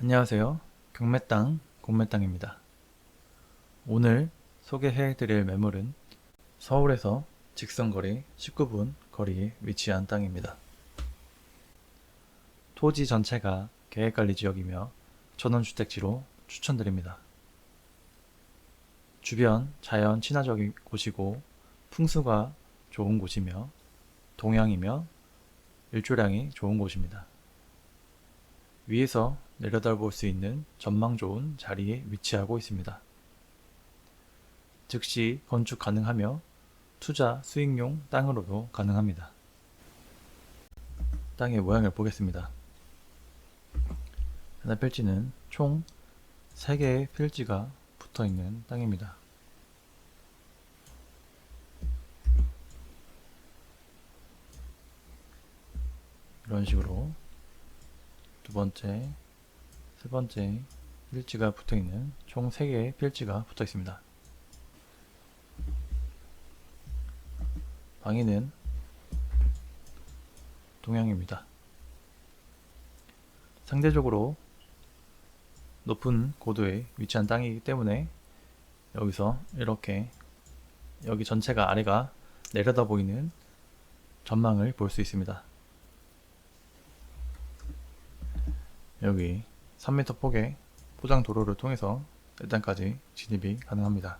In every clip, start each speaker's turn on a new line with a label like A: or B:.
A: 안녕하세요. 경매 땅, 공매 땅입니다. 오늘 소개해 드릴 매물은 서울에서 직선거리 19분 거리에 위치한 땅입니다. 토지 전체가 계획관리 지역이며 전원주택지로 추천드립니다. 주변 자연 친화적인 곳이고 풍수가 좋은 곳이며 동향이며 일조량이 좋은 곳입니다. 위에서 내려다볼 수 있는 전망 좋은 자리에 위치하고 있습니다. 즉시 건축 가능하며 투자 수익용 땅으로도 가능합니다. 땅의 모양을 보겠습니다. 하나 필지는 총 3개의 필지가 붙어 있는 땅입니다. 이런 식으로 두 번째, 세 번째 필지가 붙어 있는 총 3개의 필지가 붙어 있습니다. 방위는 동향입니다. 상대적으로 높은 고도에 위치한 땅이기 때문에 여기서 이렇게 여기 전체가 아래가 내려다 보이는 전망을 볼 수 있습니다. 여기 3m 폭의 포장 도로를 통해서 일단까지 진입이 가능합니다.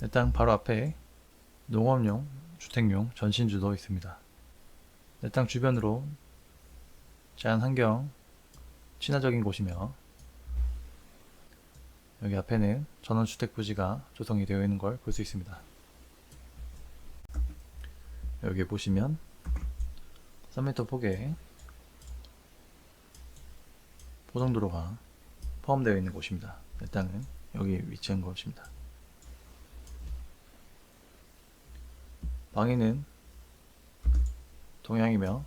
A: 일단 바로 앞에 농업용, 주택용 전신주도 있습니다. 내땅 주변으로 자연 환경 친화적인 곳이며 여기 앞에는 전원주택 부지가 조성이 되어 있는 걸 볼 수 있습니다. 여기 보시면 3m 폭의 포장도로가 포함되어 있는 곳입니다. 내 땅은 여기 위치한 곳입니다. 방에는 동향이며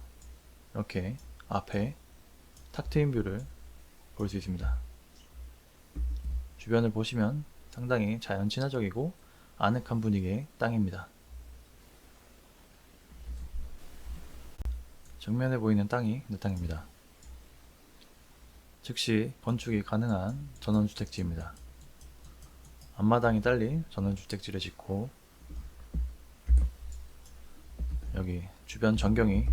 A: 이렇게 앞에 탁 트인 뷰를 볼 수 있습니다. 주변을 보시면 상당히 자연 친화적이고 아늑한 분위기의 땅입니다. 정면에 보이는 땅이 내 땅입니다. 즉시 건축이 가능한 전원주택지입니다. 앞마당이 딸린 전원주택지를 짓고 여기 주변 전경이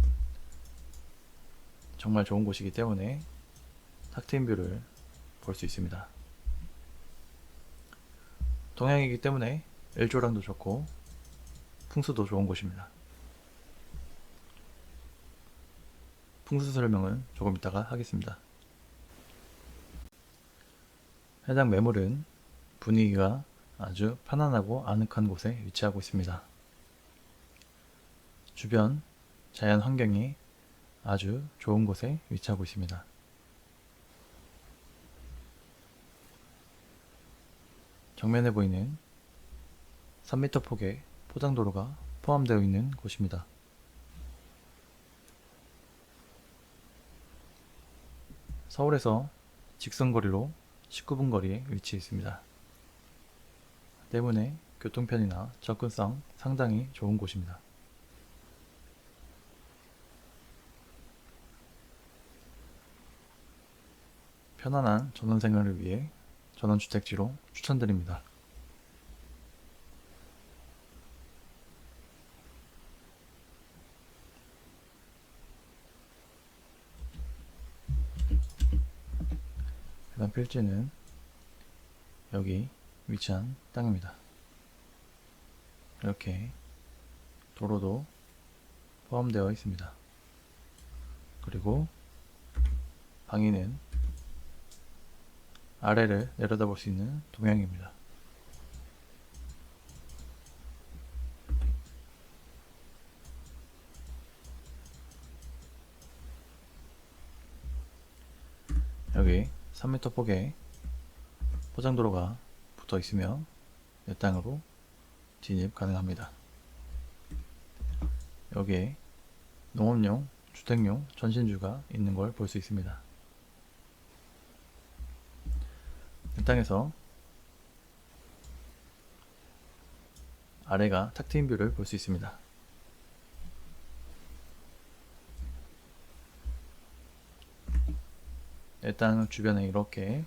A: 정말 좋은 곳이기 때문에 탁 트인 뷰를 볼 수 있습니다. 동양이기 때문에 일조량도 좋고 풍수도 좋은 곳입니다. 풍수 설명은 조금 이따가 하겠습니다. 해당 매물은 분위기가 아주 편안하고 아늑한 곳에 위치하고 있습니다. 주변 자연 환경이 아주 좋은 곳에 위치하고 있습니다. 정면에 보이는 3m 폭의 포장도로가 포함되어 있는 곳입니다. 서울에서 직선거리로 19분 거리에 위치해 있습니다. 때문에 교통편이나 접근성 상당히 좋은 곳입니다. 편안한 전원 생활을 위해 전원주택지로 추천드립니다. 해당 필지는 여기 위치한 땅입니다. 이렇게 도로도 포함되어 있습니다. 그리고 방위는 아래를 내려다볼 수 있는 동향입니다. 여기 3m 폭의 포장도로가 붙어 있으며 내 땅으로 진입 가능합니다. 여기에 농업용, 주택용 전신주가 있는 걸 볼 수 있습니다. 이 땅에서 아래가 탁 트인 뷰를 볼 수 있습니다. 일단 주변에 이렇게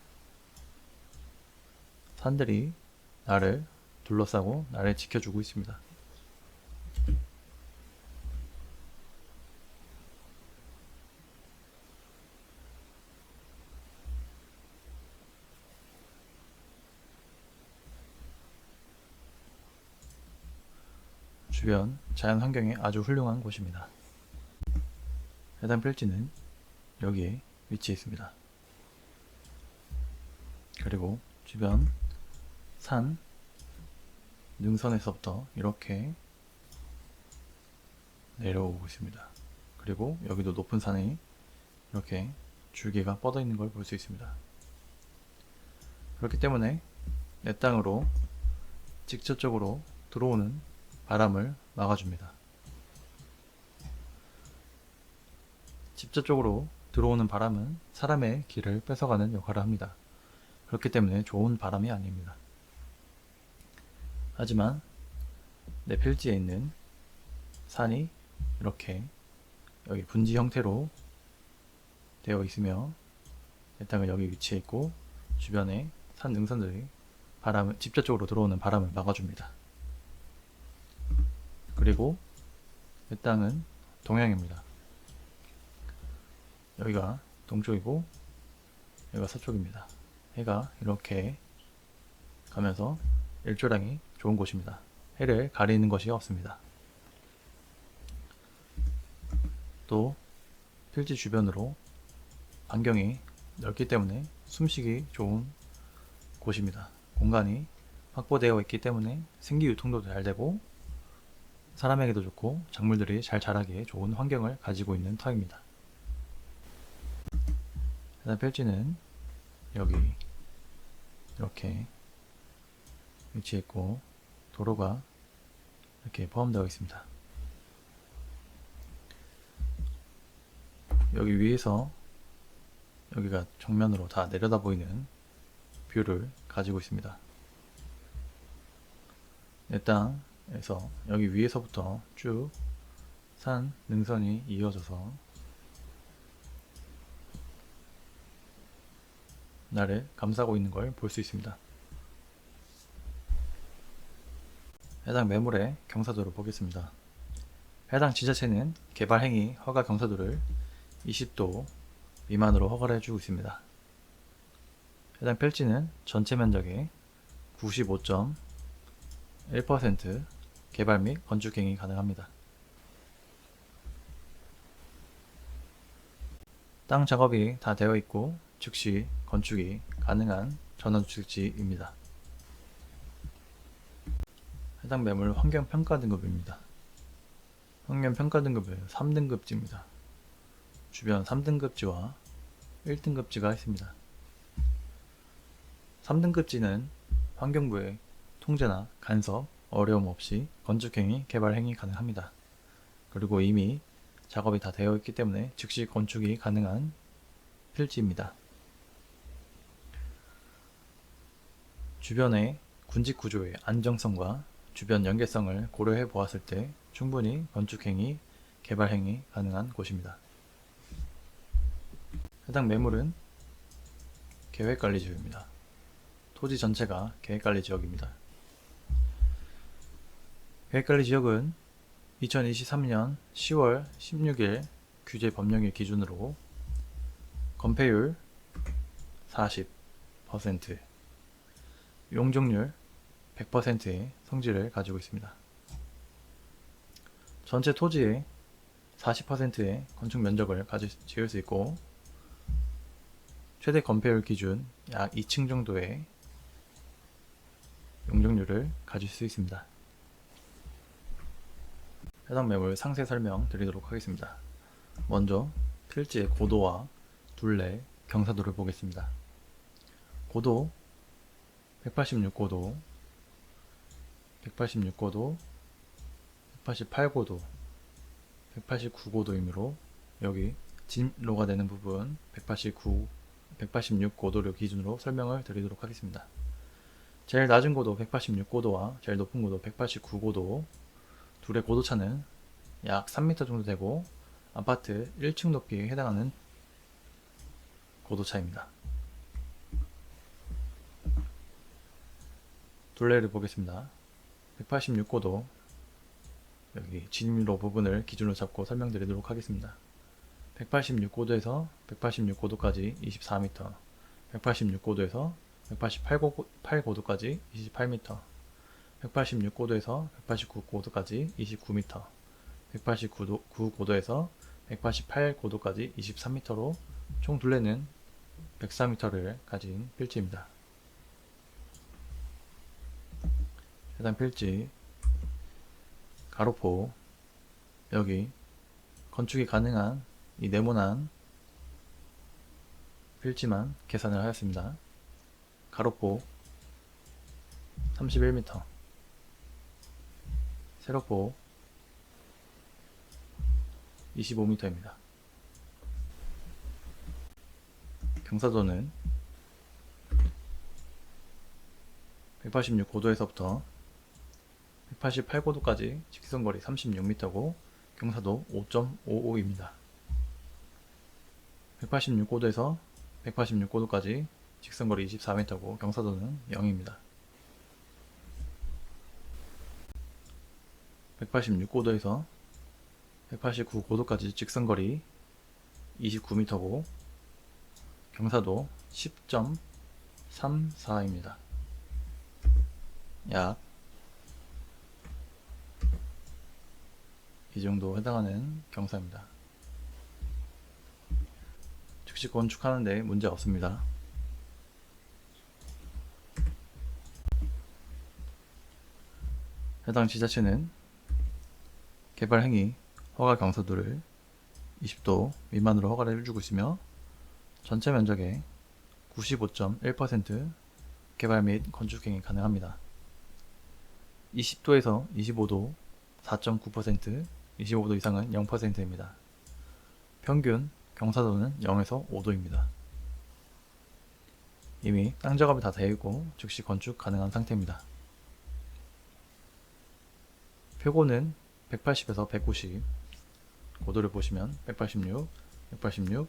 A: 산들이 나를 둘러싸고 나를 지켜주고 있습니다. 주변 자연 환경이 아주 훌륭한 곳입니다. 해당 필지는 여기에 위치해 있습니다. 그리고 주변 산, 능선에서부터 이렇게 내려오고 있습니다. 그리고 여기도 높은 산이 이렇게 줄기가 뻗어 있는 걸 볼 수 있습니다. 그렇기 때문에 내 땅으로 직접적으로 들어오는 바람을 막아줍니다. 직접적으로 들어오는 바람은 사람의 길을 뺏어가는 역할을 합니다. 그렇기 때문에 좋은 바람이 아닙니다. 하지만 내 필지에 있는 산이 이렇게 여기 분지 형태로 되어 있으며 내 땅은 여기 위치해 있고 주변에 산 능선들이 바람을 직접적으로 들어오는 바람을 막아줍니다. 그리고 내 땅은 동양입니다. 여기가 동쪽이고 여기가 서쪽입니다. 해가 이렇게 가면서 일조량이 좋은 곳입니다. 해를 가리는 것이 없습니다. 또 필지 주변으로 반경이 넓기 때문에 숨쉬기 좋은 곳입니다. 공간이 확보되어 있기 때문에 생기 유통도 잘 되고 사람에게도 좋고 작물들이 잘 자라기에 좋은 환경을 가지고 있는 터입니다. 해당 필지는 여기 이렇게 위치해 있고 도로가 이렇게 포함되어 있습니다. 여기 위에서 여기가 정면으로 다 내려다 보이는 뷰를 가지고 있습니다. 내 땅에서 여기 위에서부터 쭉 산 능선이 이어져서 나를 감싸고 있는 걸 볼 수 있습니다. 해당 매물의 경사도를 보겠습니다. 해당 지자체는 개발 행위 허가 경사도를 20도 미만으로 허가를 해주고 있습니다. 해당 필지는 전체 면적의 95.1% 개발 및 건축 행위 가능합니다. 땅 작업이 다 되어 있고 즉시 건축이 가능한 전원주택지입니다. 해당 매물 환경평가 등급입니다. 환경평가 등급은 3등급지입니다. 주변 3등급지와 1등급지가 있습니다. 3등급지는 환경부의 통제나 간섭, 어려움 없이 건축행위, 개발행위 가능합니다. 그리고 이미 작업이 다 되어 있기 때문에 즉시 건축이 가능한 필지입니다. 주변의 군집 구조의 안정성과 주변 연계성을 고려해 보았을 때 충분히 건축행위, 개발행위 가능한 곳입니다. 해당 매물은 계획관리지역입니다. 토지 전체가 계획관리지역입니다. 계획관리지역은 2023년 10월 16일 규제 법령일 기준으로 건폐율 40%, 용적률 100%의 성질을 가지고 있습니다. 전체 토지의 40%의 건축 면적을 가지 지을 수 있고 최대 건폐율 기준 약 2층 정도의 용적률을 가질 수 있습니다. 해당 매물 상세 설명 드리도록 하겠습니다. 먼저 필지의 고도와 둘레, 경사도를 보겠습니다. 고도 186고도 186고도 188고도 189고도이므로 여기 진로가 되는 부분 189 186고도를 기준으로 설명을 드리도록 하겠습니다. 제일 낮은 고도 186고도와 제일 높은 고도 189고도 둘의 고도 차는 약 3m 정도 되고 아파트 1층 높이에 해당하는 고도 차입니다. 둘레를 보겠습니다. 186고도 여기 진입로 부분을 기준으로 잡고 설명드리도록 하겠습니다. 186고도에서 186고도까지 24m, 186고도에서 188고도까지 28m, 186고도에서 189고도까지 29m, 189고도에서 188고도까지 23m로 총 둘레는 104m를 가진 필지입니다. 해당 필지. 가로포. 여기. 건축이 가능한 이 네모난 필지만 계산을 하였습니다. 가로포. 31m 세로포. 25m입니다. 경사도는 186 고도에서부터 188고도까지 직선 거리 36m고 경사도 5.55입니다. 186고도에서 186고도까지 직선 거리 24m고 경사도는 0입니다. 186고도에서 189고도까지 직선거리 29m고 경사도 10.34입니다. 약 이 정도 해당하는 경사입니다. 즉시 건축하는데 문제 없습니다. 해당 지자체는 개발 행위 허가 경사도를 20도 미만으로 허가를 해주고 있으며 전체 면적의 95.1% 개발 및 건축 행위 가능합니다. 20도에서 25도 4.9%, 25도 이상은 0%입니다. 평균 경사도는 0에서 5도입니다. 이미 땅 작업이 다 되어 있고 즉시 건축 가능한 상태입니다. 표고는 180에서 190, 고도를 보시면 186, 186,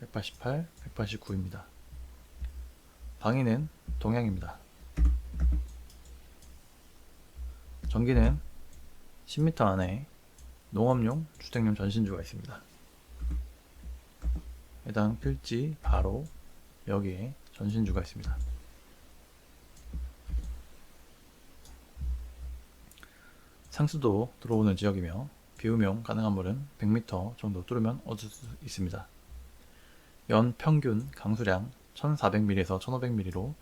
A: 188, 189입니다. 방위는 동향입니다. 전기는 10m 안에 농업용, 주택용 전신주가 있습니다. 해당 필지 바로 여기에 전신주가 있습니다. 상수도 들어오는 지역이며 비움용 가능한 물은 100m 정도 뚫으면 얻을 수 있습니다. 연 평균 강수량 1400mm에서 1500mm로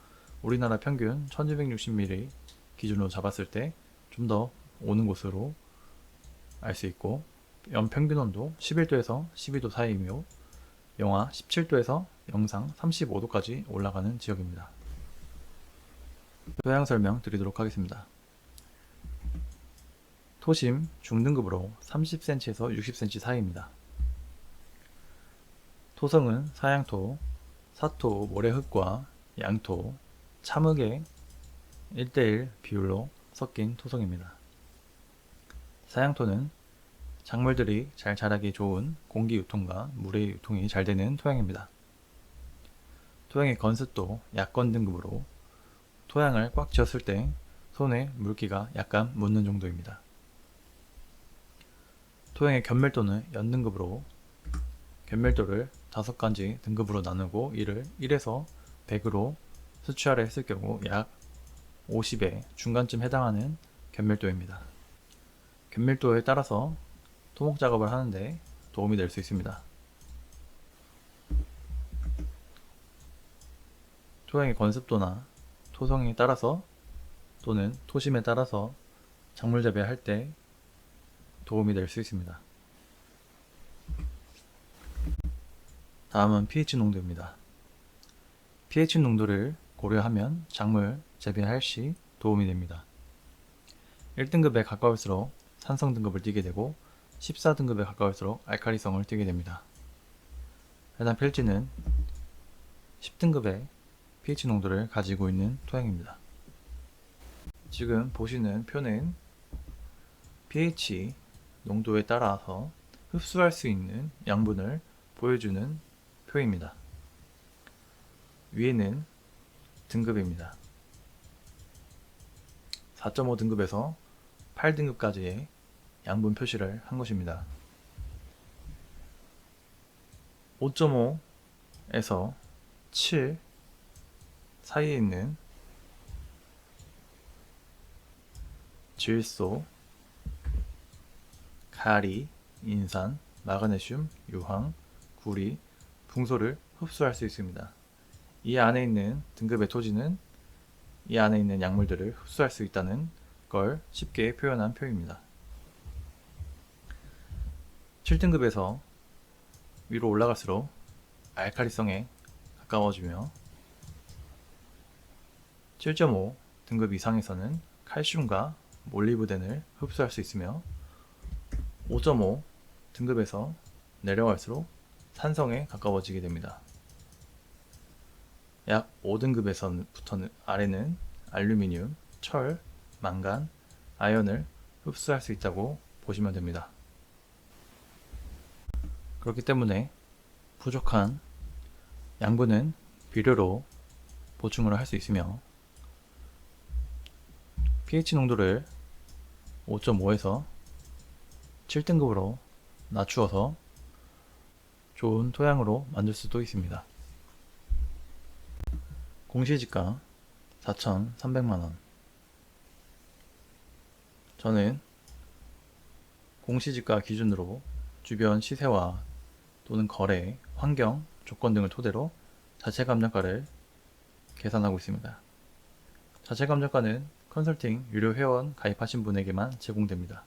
A: 우리나라 평균 1260mm 기준으로 잡았을 때 좀 더 오는 곳으로 알 수 있고 연 평균 온도 11도에서 12도 사이이며 영하 17도에서 영상 35도까지 올라가는 지역입니다. 토양 설명 드리도록 하겠습니다. 토심 중등급으로 30cm에서 60cm 사이입니다. 토성은 사양토, 사토, 모래흙과 양토, 참흙의 1대1 비율로 섞인 토성입니다. 사양토는 작물들이 잘 자라기 좋은 공기 유통과 물의 유통이 잘 되는 토양입니다. 토양의 건습도 약건 등급으로 토양을 꽉 쥐었을 때 손에 물기가 약간 묻는 정도입니다. 토양의 견밀도는 연등급으로 견밀도를 5가지 등급으로 나누고 이를 1에서 100으로 수치하려 했을 경우 약 50에 중간쯤 해당하는 견밀도입니다. 견밀도에 따라서 토목 작업을 하는데 도움이 될 수 있습니다. 토양의 건습도나 토성에 따라서 또는 토심에 따라서 작물 재배할 때 도움이 될 수 있습니다. 다음은 pH 농도입니다. pH 농도를 고려하면 작물 재배할 시 도움이 됩니다. 1등급에 가까울수록 산성 등급을 띠게 되고 14등급에 가까울수록 알칼리성을 띠게 됩니다. 해당 필지는 10등급의 pH 농도를 가지고 있는 토양입니다. 지금 보시는 표는 pH 농도에 따라서 흡수할 수 있는 양분을 보여주는 표입니다. 위에는 등급입니다. 4.5 등급에서 8등급까지의 양분 표시를 한 것입니다. 5.5에서 7 사이에 있는 질소, 가리, 인산, 마그네슘, 유황, 구리, 붕소를 흡수할 수 있습니다. 이 안에 있는 등급의 토지는 이 안에 있는 약물들을 흡수할 수 있다는 걸 쉽게 표현한 표입니다. 7등급에서 위로 올라갈수록 알칼리성에 가까워지며 7.5 등급 이상에서는 칼슘과 몰리브덴을 흡수할 수 있으며 5.5 등급에서 내려갈수록 산성에 가까워지게 됩니다. 약 5등급에서부터 아래는 알루미늄, 철, 망간, 아연을 흡수할 수 있다고 보시면 됩니다. 그렇기 때문에 부족한 양분은 비료로 보충을 할 수 있으며 pH 농도를 5.5에서 7등급으로 낮추어서 좋은 토양으로 만들 수도 있습니다. 공시지가 4,300만원. 저는 공시지가 기준으로 주변 시세와 또는 거래, 환경, 조건 등을 토대로 자체 감정가를 계산하고 있습니다. 자체 감정가는 컨설팅 유료 회원 가입하신 분에게만 제공됩니다.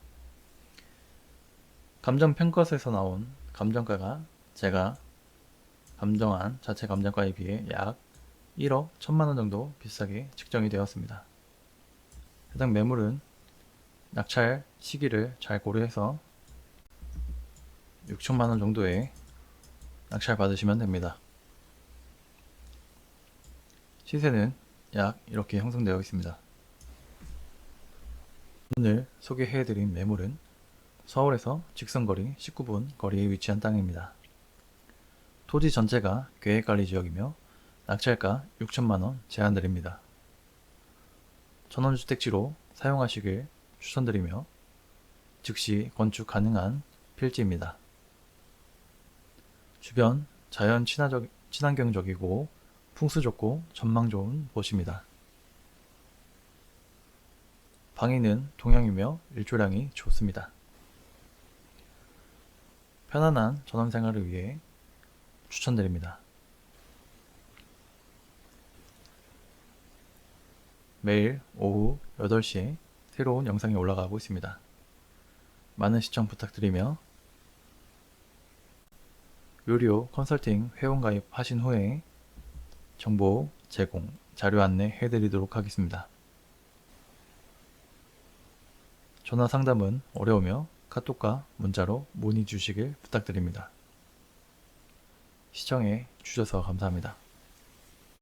A: 감정 평가서에서 나온 감정가가 제가 감정한 자체 감정가에 비해 약 1억 1천만 원 정도 비싸게 측정이 되었습니다. 해당 매물은 낙찰 시기를 잘 고려해서 6천만 원 정도의 낙찰 받으시면 됩니다. 시세는 약 이렇게 형성되어 있습니다. 오늘 소개해드린 매물은 서울에서 직선거리 19분 거리에 위치한 땅입니다. 토지 전체가 계획관리 지역이며 낙찰가 6천만원 제한드립니다. 전원주택지로 사용하시길 추천드리며 즉시 건축 가능한 필지입니다. 주변 자연 친화적, 친환경적이고 풍수 좋고 전망 좋은 곳입니다. 방위는 동양이며 일조량이 좋습니다. 편안한 전원 생활을 위해 추천드립니다. 매일 오후 8시에 새로운 영상이 올라가고 있습니다. 많은 시청 부탁드리며 유료 컨설팅 회원 가입하신 후에 정보 제공, 자료 안내 해드리도록 하겠습니다. 전화 상담은 어려우며 카톡과 문자로 문의 주시길 부탁드립니다. 시청해 주셔서 감사합니다.